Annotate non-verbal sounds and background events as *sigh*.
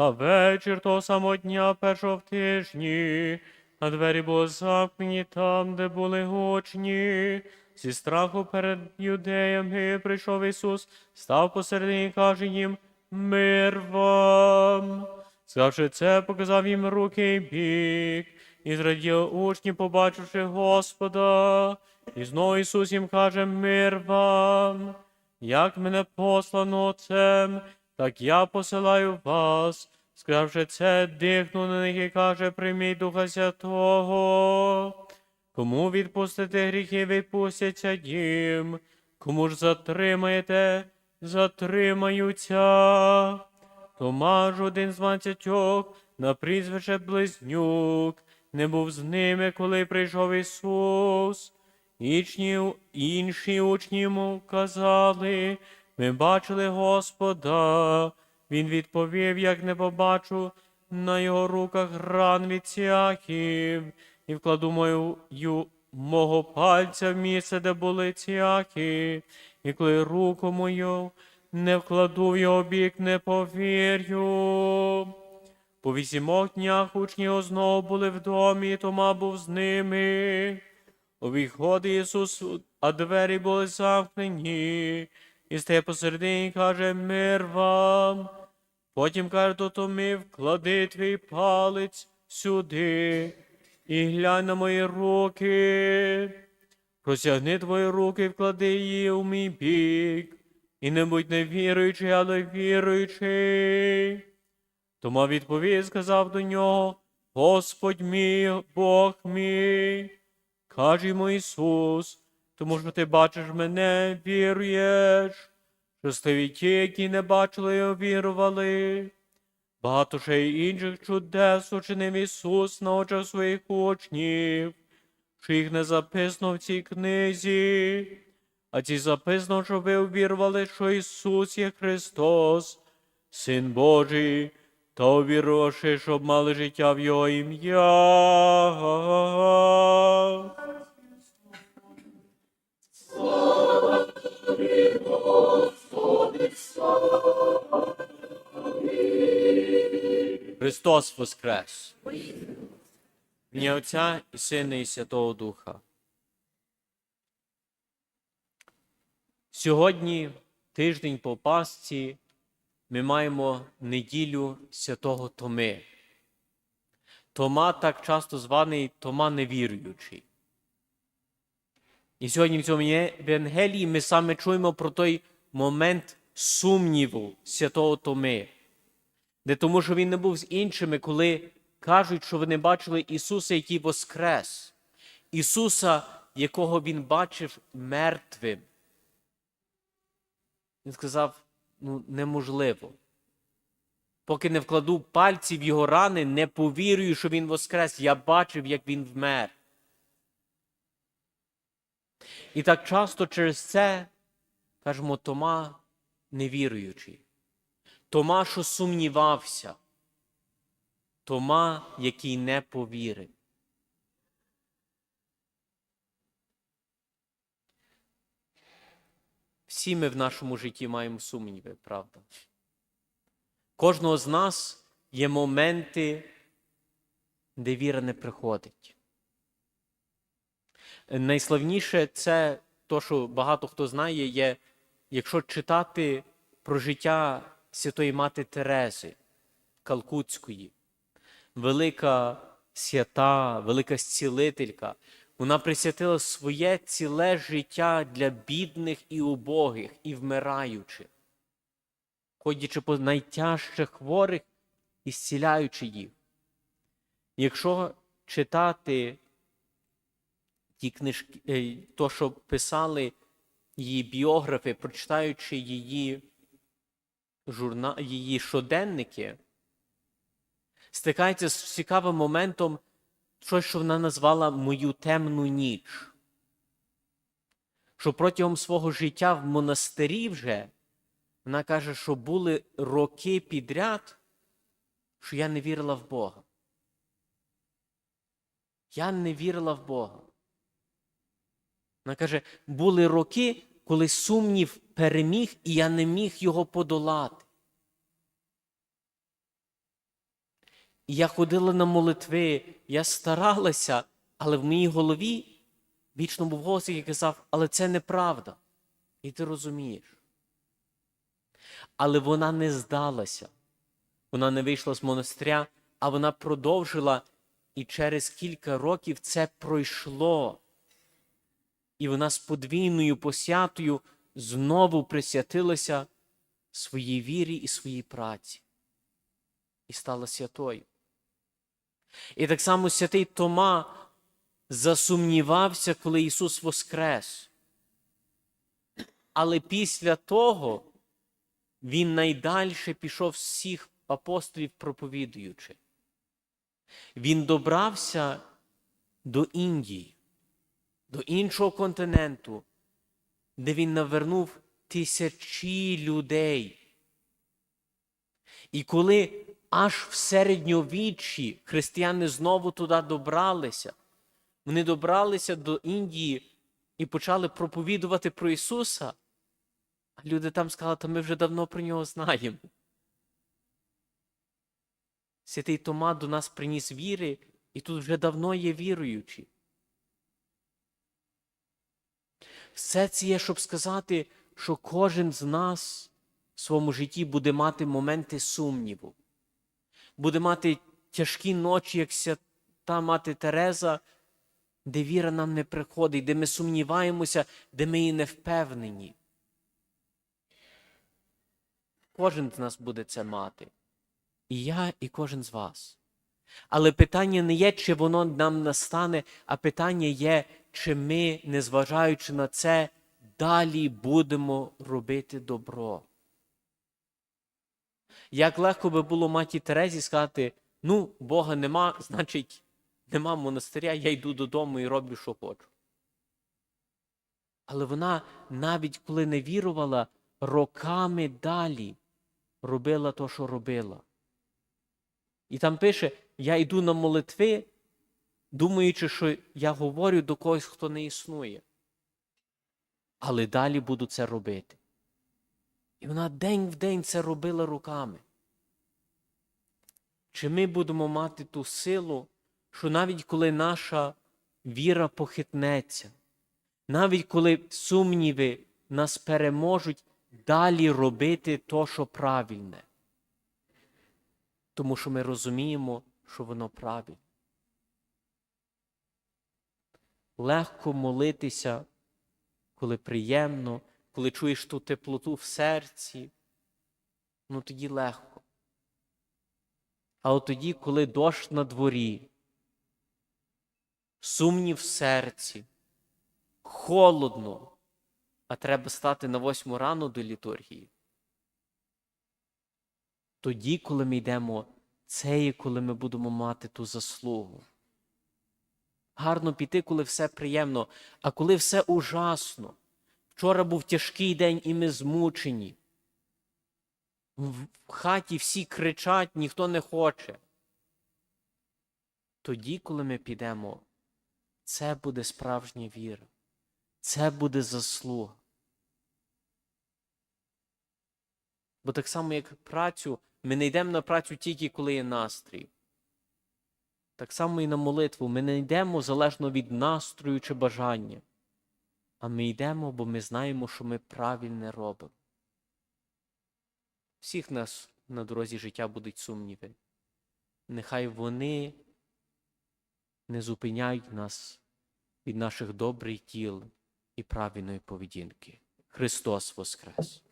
За вечір того самого дня першого в тижні, а двері були замкнені там, де були гучні. Зі страху перед юдеями прийшов Ісус, став посередині і каже їм Мир вам. Сказавши це, показав їм руки і бік, і зраділи учні, побачивши Господа. І знову Ісус їм каже Мир вам. Як мене послано Отцем, так я посилаю вас. Сказавши це, дихнув на них і каже, прийміть Духа Святого. Кому відпустите гріхи, відпустяться їм. Кому ж затримаєте, затримаються. Томаж, один з дванадцятьох, на прізвище Близнюк, не був з ними, коли прийшов Ісус. Ічні, інші учні йому казали, ми бачили Господа. Він відповів, як не побачу на його руках ран від цяхів, і вкладу мою мого пальця в місце, де були цяхи, і коли руку мою не вкладу в його бік, не повірю. По вісімох днях учні його знову були в домі, і Тома був з ними. Увіходить Ісус, а двері були замкнені, і стає посередині і каже мир вам. Потім каже до Томи, вклади твій палець сюди і глянь на мої руки. Простягни твої руки, і вклади її у мій бік, і не будь не віруючий, але віруючий. Тома відповів, сказав до нього, Господь мій, Бог мій. Каже йому Ісус, тому що ти бачиш мене, віруєш. Щасливі ті, які не бачили і вірували. Багато ще й інших чудес учинив Ісус на очах своїх учнів, що їх не записано в цій книзі, а ці записано, щоб ви увірували, що Ісус є Христос, Син Божий, та увірувавши, щоб мали життя в Його ім'я. Христос Воскрес! Ім'я Отця і Сина і Святого Духа. Сьогодні, тиждень по Пасці, ми маємо неділю святого Томи. Тома так часто званий Тома невіруючий. І сьогодні в цьому Євангелії ми саме чуємо про той момент сумніву святого Томи, де тому, що він не був з іншими, коли кажуть, що вони бачили Ісуса, який воскрес, Ісуса, якого Він бачив мертвим. Він сказав: ну, неможливо. Поки не вкладу пальці в його рани, не повірую, що він воскрес. Я бачив, як він вмер. І так часто через це кажемо Тома невіруючий. Тома, що сумнівався. Тома, який не повірив. Всі ми в нашому житті маємо сумніви, правда? Кожного з нас є моменти, де віра не приходить. Найславніше це то, що багато хто знає, є, якщо читати про життя Святої Мати Терези Калкутської, велика свята, велика зцілителька, вона присвятила своє ціле життя для бідних і убогих, і вмираючих, ходячи по найтяжчих хворих і зціляючи їх. Якщо читати ті книжки, е, то, що писали її біографи, прочитаючи її, журна... її щоденники, стикається з цікавим моментом, щось, що вона назвала мою темну ніч. Що протягом свого життя в монастирі вже вона каже, що були роки підряд, що я не вірила в Бога. Я не вірила в Бога. Вона каже, були роки, коли сумнів переміг, і я не міг його подолати. І я ходила на молитви, я старалася, але в моїй голові вічно був голос, який казав, але це неправда. І ти розумієш. Але вона не здалася. Вона не вийшла з монастиря, а вона продовжила, і через кілька років це пройшло. І вона з подвійною посвятою знову присвятилася своїй вірі і своїй праці. І стала святою. І так само святий Тома засумнівався, коли Ісус воскрес. Але після того він найдальше пішов всіх апостолів проповідуючи. Він добрався до Індії, до іншого континенту, де він навернув тисячі людей. І коли аж в середньовіччі християни знову туди добралися, вони добралися до Індії і почали проповідувати про Ісуса, а люди там сказали, то ми вже давно про нього знаємо. Святий Тома до нас приніс віри, і тут вже давно є віруючі. Все це є, щоб сказати, що кожен з нас в своєму житті буде мати моменти сумніву, буде мати тяжкі ночі, як свята мати Тереза, де віра нам не приходить, де ми сумніваємося, де ми і не впевнені. Кожен з нас буде це мати. І я, і кожен з вас. Але питання не є, чи воно нам настане, а питання є, чи ми, незважаючи на це, далі будемо робити добро. Як легко би було маті Терезі сказати: ну, Бога нема, *laughs* значить, нема монастиря, я йду додому і роблю, що хочу. Але вона, навіть коли не вірувала, роками далі робила то, що робила. І там пише: я йду на молитви, думаючи, що я говорю до когось, хто не існує. Але далі буду це робити. І вона день в день це робила руками. Чи ми будемо мати ту силу, що навіть коли наша віра похитнеться, навіть коли сумніви нас переможуть, далі робити то, що правильне? Тому що ми розуміємо, що воно правильне. Легко молитися, коли приємно, коли чуєш ту теплоту в серці, ну тоді легко. А от тоді, коли дощ на дворі, сумнів в серці, холодно, а треба стати на восьму рану до літургії. Тоді, коли ми йдемо, це є коли ми будемо мати ту заслугу. Гарно піти, коли все приємно, а коли все ужасно. Вчора був тяжкий день, і ми змучені. В хаті всі кричать, ніхто не хоче. Тоді, коли ми підемо, це буде справжня віра, це буде заслуга. Бо так само, як працю, ми не йдемо на працю тільки коли є настрій. Так само і на молитву ми не йдемо залежно від настрою чи бажання, а ми йдемо, бо ми знаємо, що ми правильне робимо. Всіх нас на дорозі життя будуть сумніви. Нехай вони не зупиняють нас від наших добрих діл і правильної поведінки. Христос Воскрес!